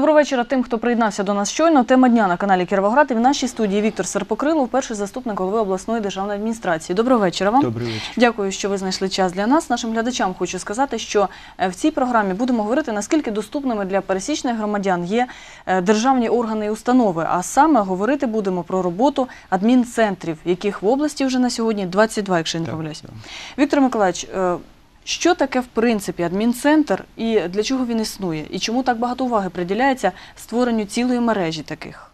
Доброго вечора тим, хто приєднався до нас щойно. Тема дня на каналі Кіровоград. І в нашій студії Віктор Серпокрилов, перший заступник голови обласної державної адміністрації. Доброго вечора вам. Добрий вечір. Дякую, що ви знайшли час для нас. Нашим глядачам хочу сказати, що е, в цій програмі будемо говорити, наскільки доступними для пересічних громадян є е, державні органи і установи. А саме говорити будемо про роботу адмінцентрів, яких в області вже на сьогодні 22, якщо я не помиляюсь. Віктор Миколаївич, е, що таке в принципі адмінцентр і для чого він існує? І чому так багато уваги приділяється створенню цілої мережі таких?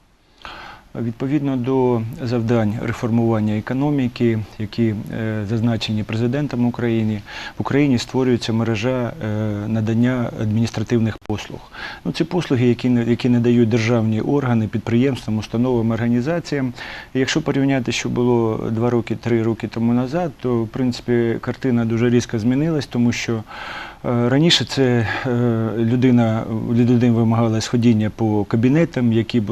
Відповідно до завдань реформування економіки, які е, зазначені президентом України, в Україні створюється мережа е, надання адміністративних послуг. Ну, це послуги, які, які надають державні органи, підприємствам, установам, організаціям. І якщо порівняти, що було два роки, три роки тому назад, то в принципі картина дуже різко змінилась, тому що Раніше це е, людина, від людини вимагалось по кабінетам, які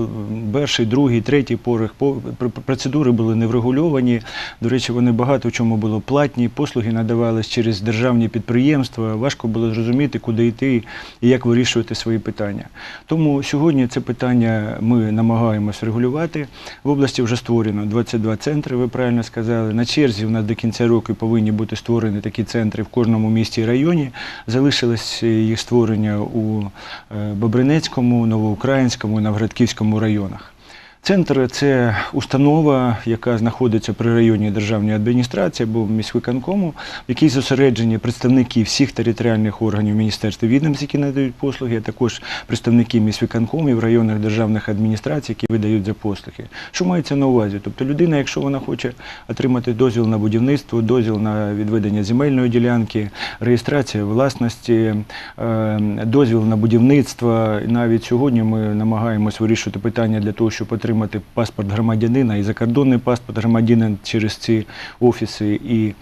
перший, другий, третій поверх. По- Процедури були не врегульовані. До речі, вони багато в чому було платні. Послуги надавались через державні підприємства. Важко було зрозуміти, куди йти і як вирішувати свої питання. Тому сьогодні це питання ми намагаємось регулювати. В області вже створено 22 центри, ви правильно сказали. На черзі у нас до кінця року повинні бути створені такі центри в кожному місті і районі. Залишилось їх створення у е, Бобринецькому, Новоукраїнському, Новгородківському районах. Центр це установа, яка знаходиться при районній державній адміністрації або міськвиконкому, в якій зосереджені представники всіх територіальних органів міністерства відомств, які надають послуги, а також представники міськвиконкомів, районних державних адміністрацій, які видають за послуги. Що мається на увазі? Тобто людина, якщо вона хоче отримати дозвіл на будівництво, дозвіл на відведення земельної ділянки, реєстрація власності, е, дозвіл на будівництво. Навіть сьогодні ми намагаємось вирішувати питання для того, щоб отримати паспорт громадянина і закордонний паспорт громадянина через ці офіси. І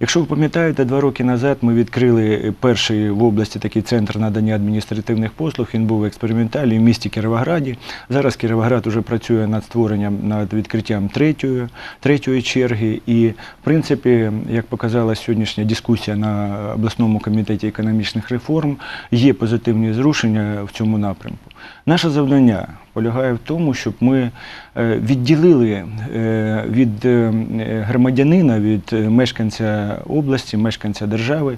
якщо ви пам'ятаєте, два роки назад ми відкрили перший в області такий центр надання адміністративних послуг. Він був експериментальний в місті Кіровограді. Зараз Кіровоград вже працює над створенням, над відкриттям третьої, третьої черги. І, в принципі, як показала сьогоднішня дискусія на обласному комітеті економічних реформ, є позитивні зрушення в цьому напрямку. Наше завдання полягає в тому, щоб ми е, відділили е, від е, громадянина, від мешканця області, мешканця держави.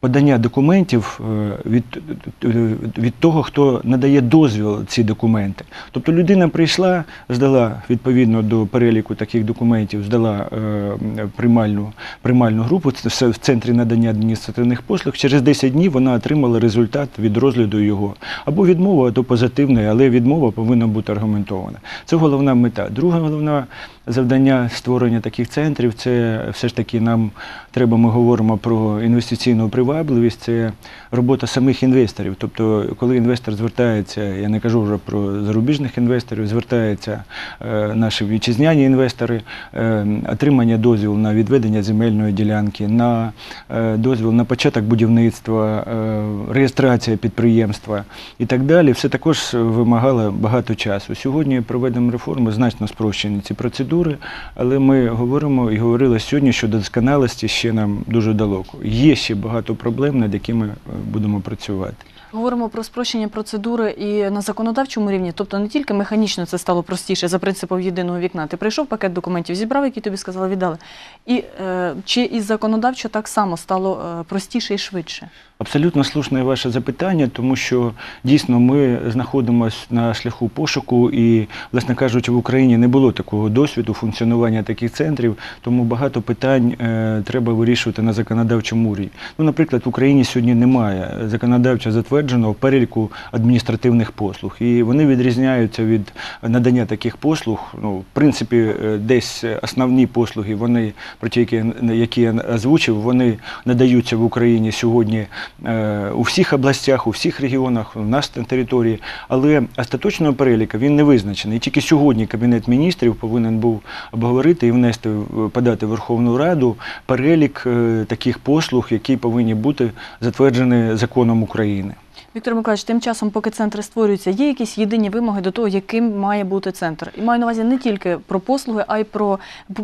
Подання документів е, від, від того, хто надає дозвіл ці документи. Тобто людина прийшла, здала відповідно до переліку таких документів, здала е, приймальну, приймальну групу, в центрі надання адміністративних послуг. Через 10 днів вона отримала результат від розгляду його. Або відмова, то позитивний, але відмова повинна бути аргументована. Це головна мета. Друга головна завдання створення таких центрів це все ж таки нам треба, ми говоримо про інвестиційну привабливість, це робота самих інвесторів. Тобто, коли інвестор звертається, я не кажу вже про зарубіжних інвесторів, звертаються е, наші вітчизняні інвестори, е, отримання дозволу на відведення земельної ділянки, на е, дозвіл на початок будівництва, реєстрація підприємства і так далі, все також вимагало багато часу. Сьогодні проведемо реформи, значно спрощені ці процедури, але ми говоримо і говорили сьогодні, що до досконалості ще нам дуже далеко. Є ще багато проблем, над якими е, будемо працювати. Говоримо про спрощення процедури і на законодавчому рівні, тобто не тільки механічно це стало простіше за принципом єдиного вікна. Ти прийшов, пакет документів зібрав, які тобі сказали, віддали. І е, чи і законодавчо так само стало е, простіше і швидше? Абсолютно слушне ваше запитання, тому що дійсно ми знаходимося на шляху пошуку, і, власне кажучи, в Україні не було такого досвіду функціонування таких центрів, тому багато питань е, треба вирішувати на законодавчому рівні. Ну, наприклад, в Україні сьогодні немає законодавчо затвердженого переліку адміністративних послуг, і вони відрізняються від надання таких послуг. Ну, в принципі, е, десь основні послуги, вони про ті, які, які я озвучив, вони надаються в Україні сьогодні у всіх областях, у всіх регіонах, у нас на території, але остаточного переліку він не визначений. І тільки сьогодні Кабінет міністрів повинен був обговорити і внести, в- подати в Верховну Раду перелік е, таких послуг, які повинні бути затверджені законом України. Віктор Миколаївич, тим часом, поки центри створюються, є якісь єдині вимоги до того, яким має бути центр? І маю на увазі не тільки про послуги, а й про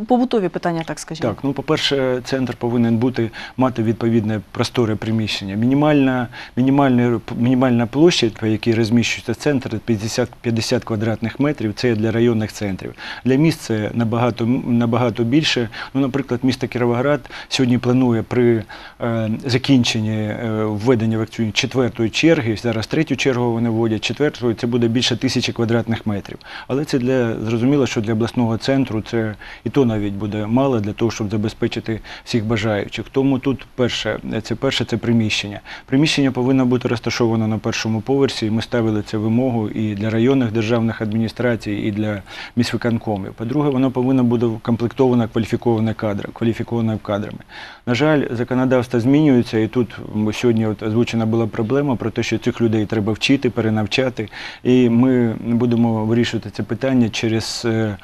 побутові питання, так скажімо. Так, ну по-перше, центр повинен бути мати відповідне просторе приміщення. Мінімальна, мінімальна, мінімальна площа, по якій розміщується центр, 50, 50 квадратних метрів. Це для районних центрів. Для міст це набагато набагато більше. Ну, наприклад, місто Кіровоград сьогодні планує при е, закінченні е, введення вакцини четвертої черги. Зараз третю чергу вони вводять. Четвертою це буде більше тисячі квадратних метрів. Але це для зрозуміло, що для обласного центру це і то навіть буде мало для того, щоб забезпечити всіх бажаючих. Тому тут перше, це перше це приміщення. Приміщення повинно бути розташовано на першому поверсі. і Ми ставили це вимогу і для районних державних адміністрацій, і для міськвиконкомів. По-друге, воно повинно бути кадр, кваліфікованими кадрами. На жаль, законодавство змінюється, і тут сьогодні от озвучена була проблема про те, що цих людей треба вчити, перенавчати. І ми будемо вирішувати це питання через е,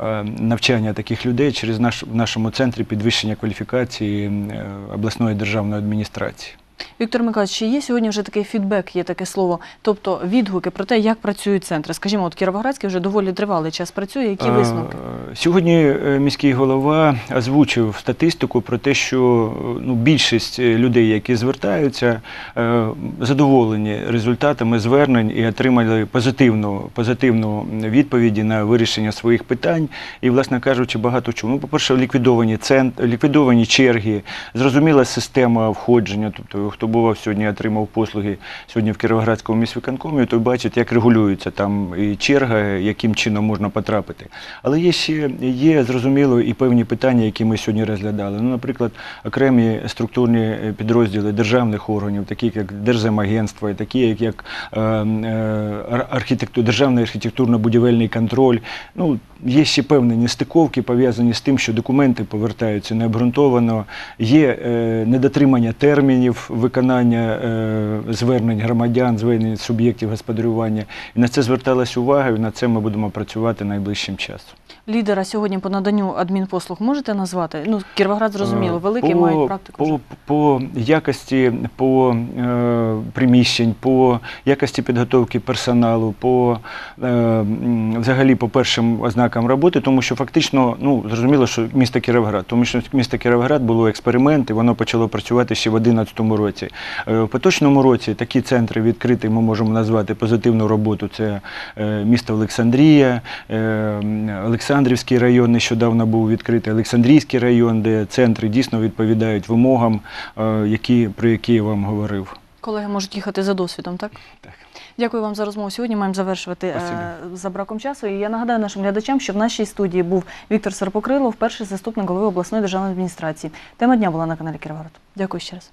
е, навчання таких людей, через наш в нашому центрі підвищення кваліфікації е, обласної державної адміністрації. Віктор Миколаївич, чи є сьогодні вже такий фідбек, є таке слово, тобто відгуки про те, як працюють центри? Скажімо, от Кіровоградський вже доволі тривалий час працює. Які Е, висновки? Сьогодні е, міський голова озвучив статистику про те, що е, ну, більшість людей, які звертаються, задоволені результатами звернень і отримали позитивну, позитивну відповіді на вирішення своїх питань. І, власне кажучи, багато чого. Ну, по-перше, ліквідовані цент, ліквідовані черги, зрозуміла система входження. Тобто, хто бував сьогодні, отримав послуги сьогодні в Кіровоградському міськвиконкомі, то бачить, як регулюється там і черга, яким чином можна потрапити. Але є ще є зрозуміло і певні питання, які ми сьогодні розглядали. Ну, наприклад, окремі структурні е, підрозділи державних органів, такі як Держземагентство, такі як, як е, е, державний архітектурно-будівельний контроль. Ну, є ще певні нестиковки пов'язані з тим, що документи повертаються необґрунтовано, є е, недотримання термінів виконання е, звернень громадян, звернень суб'єктів господарювання. І на це зверталась увага, і на це ми будемо працювати найближчим часом. Лідера сьогодні по наданню адмінпослуг можете назвати? Ну, Кіровоград зрозуміло, Е, великий по- мають практику. По, по якості по е, приміщень, по якості підготовки персоналу, по е, взагалі по першим ознакам роботи, тому що фактично, ну зрозуміло, що місто Кіровоград, тому що місто Кіровоград було експеримент, і воно почало працювати ще в 2011 році. Е, в поточному році такі центри відкриті, ми можемо назвати позитивну роботу. Це е, місто Олександрія, е, Олександрівський район нещодавно був відкритий, Олександрійський район, де центри дійсно відповідають вимогам, які, про які я вам говорив. Колеги можуть їхати за досвідом, так? Так. Дякую вам за розмову. Сьогодні маємо завершувати е, Спасибо. за браком часу. І я нагадаю нашим глядачам, що в нашій студії був Віктор Серпокрилов, перший заступник голови обласної державної адміністрації. Тема дня була на каналі Кіровоград. Дякую ще раз.